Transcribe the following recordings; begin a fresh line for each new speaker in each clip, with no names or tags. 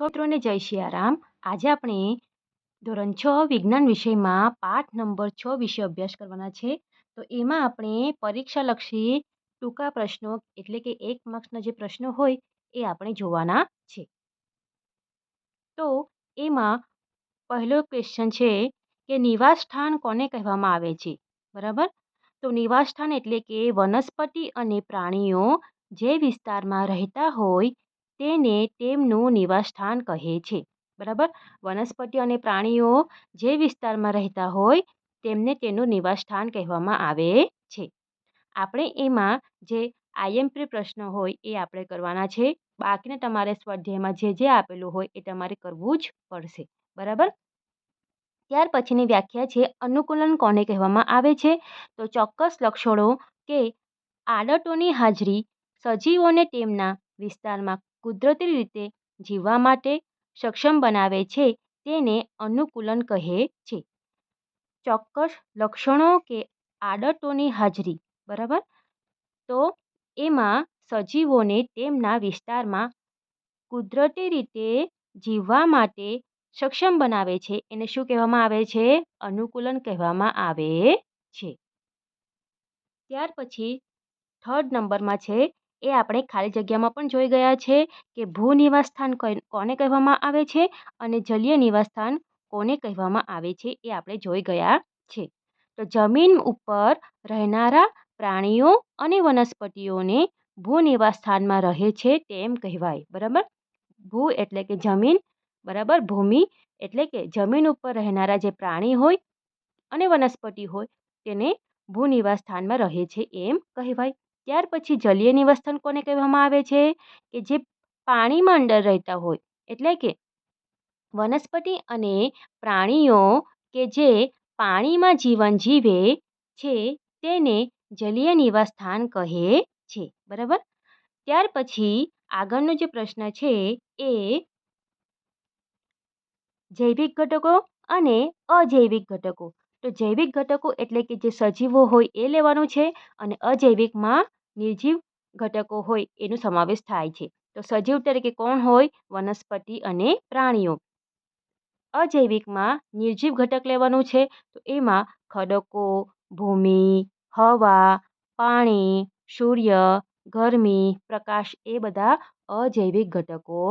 સૌત્રોને જય સિયારામ આજે આપણે ધોરણ છ વિજ્ઞાન વિષયમાં પાઠ નંબર છ વિશે અભ્યાસ કરવાના છે. તો એમાં આપણે પરીક્ષાલક્ષી ટૂંકા પ્રશ્નો એટલે કે એક માર્ક્સના જે પ્રશ્નો હોય એ આપણે જોવાના છે. તો એમાં પહેલો ક્વેશ્ચન છે કે નિવાસ સ્થાન કોને કહેવામાં આવે છે? બરાબર? તો નિવાસ સ્થાન એટલે કે વનસ્પતિ અને પ્રાણીઓ જે વિસ્તારમાં રહેતા હોય તેને તેમનું નિવાસસ્થાન કહે છે. બરાબર? વનસ્પતિ અને પ્રાણીઓ જે વિસ્તારમાં રહેતા હોય, તેમને તેનું નિવાસસ્થાન કહેવામાં આવે છે. આપણે એમાં જે આઈએમપી પ્રશ્ન હોય એ આપણે કરવાના છે. બાકીને તમારે સ્વાધ્યાયમાં જે જે આપેલું હોય એ તમારે કરવું જ પડશે. બરાબર? ત્યાર પછીની વ્યાખ્યા છે, અનુકૂલન કોને કહેવામાં આવે છે? તો ચોક્કસ લક્ષણો કે આડતોની હાજરી સજીવોને તેમના વિસ્તારમાં કુદરતી રીતે જીવવા માટે સક્ષમ બનાવે છે તેને અનુકૂલન કહે છે. ચોક્કસ લક્ષણો કે આદતોની હાજરી, બરાબર? તો એમાં સજીવોને તેમના વિસ્તારમાં કુદરતી રીતે જીવવા માટે સક્ષમ બનાવે છે. એને શું કહેવામાં આવે છે? અનુકૂલન કહેવામાં આવે છે. ત્યાર પછી થર્ડ નંબરમાં છે એ આપણે ખાલી જગ્યામાં પણ જોઈ ગયા છે કે ભૂ નિવાસસ્થાન કોને કહેવામાં આવે છે અને જલીય નિવાસસ્થાન કોને કહેવામાં આવે છે એ આપણે જોઈ ગયા છે. તો જમીન ઉપર રહેનારા પ્રાણીઓ અને વનસ્પતિઓને ભૂ નિવાસસ્થાનમાં રહે છે તેમ કહેવાય, બરાબર? ભૂ એટલે કે જમીન, બરાબર? ભૂમિ એટલે કે જમીન ઉપર રહેનારા જે પ્રાણી હોય અને વનસ્પતિ હોય તેને ભૂ નિવાસસ્થાનમાં રહે છે એમ કહેવાય. ત્યાર પછી જલીય નિવાસસ્થાન કોને કહેવામાં આવે છે? કે જે પાણીમાં અંદર રહેતા હોય. એટલે કે વનસ્પતિ અને પ્રાણીઓ કે જે પાણીમાં જીવન જીવે છે તેને જલીય નિવાસસ્થાન કહે છે. બરાબર? ત્યાર પછી આગળનો જે પ્રશ્ન છે એ જૈવિક ઘટકો અને અજૈવિક ઘટકો. તો જૈવિક ઘટકો એટલે કે જે સજીવો હોય એ લેવાનું છે અને અજૈવિકમાં નિર્જીવ ઘટકો હોય એનો સમાવેશ થાય છે. તો સજીવ તરીકે કોણ હોય? વનસ્પતિ અને પ્રાણીઓ. અજૈવિકમાં નિર્જીવ ઘટક લેવાનું છે. તો એમાં ખડકો, ભૂમિ, હવા, પાણી, સૂર્ય, ગરમી, પ્રકાશ એ બધા અજૈવિક ઘટકો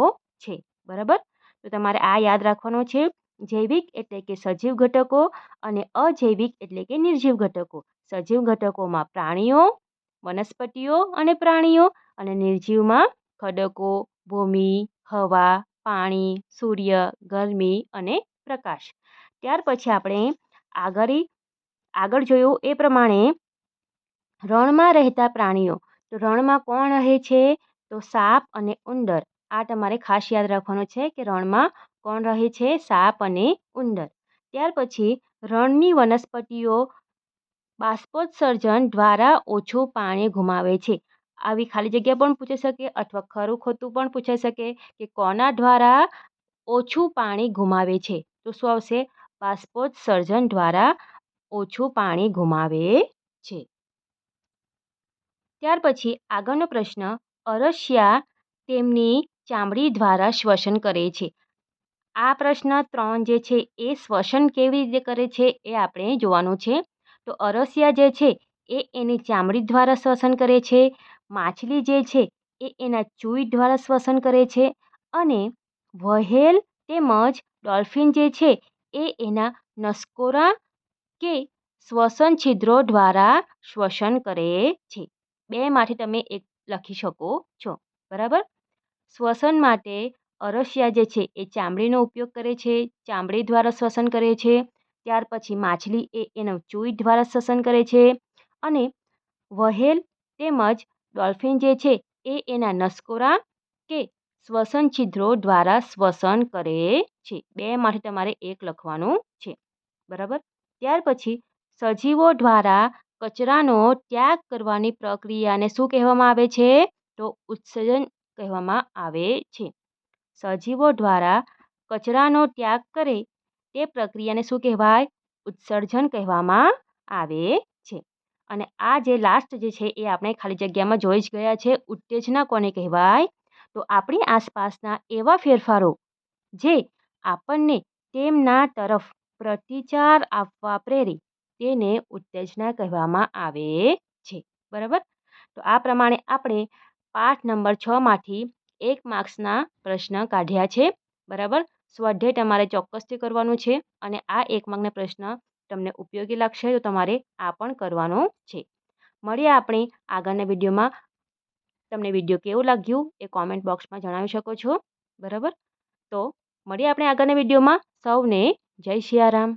છે. બરાબર? તો તમારે આ યાદ રાખવાનું છે. જૈવિક એટલે કે સજીવ ઘટકો અને અજૈવિક એટલે કે નિર્જીવ ઘટકો. સજીવ ઘટકોમાં પ્રાણીઓ વનસ્પતિઓ અને પ્રાણીઓ અને નિર્જીવમાં ખડકો, ભૂમિ, હવા, પાણી, સૂર્ય, ગરમી અને પ્રકાશ. ત્યાર પછી આપણે આગળ આગળ જોયું એ પ્રમાણે રણમાં રહેતા પ્રાણીઓ. તો રણમાં કોણ રહે છે? તો સાપ અને ઉંદર. આ તમારે ખાસ યાદ રાખવાનું છે કે રણમાં કોણ રહે છે? સાપ અને ઉંદર. ત્યાર પછી રણની વનસ્પતિઓ બાષ્પોત્સર્જન દ્વારા ઓછું પાણી ગુમાવે છે. આવી ખાલી જગ્યા પણ પૂછી શકે અથવા ખરું ખોટું પણ પૂછાઈ શકે કે કોના દ્વારા ઓછું પાણી ગુમાવે છે. તો શું આવશે? બાષ્પોત્સર્જન દ્વારા ઓછું પાણી ગુમાવે છે. ત્યાર પછી આગળનો પ્રશ્ન, અરસિયા તેમની ચામડી દ્વારા શ્વસન કરે છે. આ પ્રશ્ન ત્રણ જે છે એ શ્વસન કેવી રીતે કરે છે એ આપણે જોવાનું છે. તો અરસિયા જે છે, એ એની ચામડી દ્વારા શ્વસન કરે છે, માછલી જે છે, એ એના ચૂઈ દ્વારા શ્વસન કરે છે અને વહેલ તેમજ ડોલ્ફિન જે છે, એ એના નસકોરા કે શ્વસન છિદ્રો દ્વારા શ્વસન કરે છે. બેમાંથી તમે એક લખી શકો છો, બરાબર? શ્વસન માટે અરસિયા જે છે, એ ચામડીનો ઉપયોગ કરે છે, ચામડી દ્વારા શ્વસન કરે છે ત્યાર પછી માછલી એ એનો ચૂઈ દ્વારા શ્વસન કરે છે અને વહેલ તેમજ ડોલ્ફિન જે છે એ એના નસકોરા કે શ્વસન છિદ્રો દ્વારા શ્વસન કરે છે. બેમાંથી તમારે એક લખવાનું છે. બરાબર? ત્યાર પછી સજીવો દ્વારા કચરાનો ત્યાગ કરવાની પ્રક્રિયાને શું કહેવામાં આવે છે? તો ઉત્સર્જન કહેવામાં આવે છે. સજીવો દ્વારા કચરાનો ત્યાગ કરે તે પ્રક્રિયાને શું કહેવાય? ઉત્સર્જન કહેવામાં આવે છે. અને આ જે લાસ્ટ જે છે એ આપણે ખાલી જગ્યામાં જોઈ જ ગયા છે. ઉત્તેજના કોને કહેવાય? તો આપણી આસપાસના એવા ફેરફારો જે આપણને તેમના તરફ પ્રતિચાર આપવા પ્રેરે તેને ઉત્તેજના કહેવામાં આવે છે. બરાબર? તો આ પ્રમાણે આપણે પાઠ નંબર છમાંથી એક માર્ક્સના પ્રશ્ન કાઢ્યા છે. બરાબર? સ્વાધ્યાય તમારે ચોક્કસથી કરવાનું છે અને આ એક માર્કના પ્રશ્ન તમને ઉપયોગી લાગશે તો તમારે આ પણ કરવાનો છે. મળીએ આપણે આગળના વિડીયોમાં. તમને વીડિયો કેવું લાગ્યું એ કોમેન્ટ બોક્સમાં જણાવી શકો છો. બરાબર? તો મળીએ આપણે આગળના વિડીયોમાં. સૌને જય સિયારામ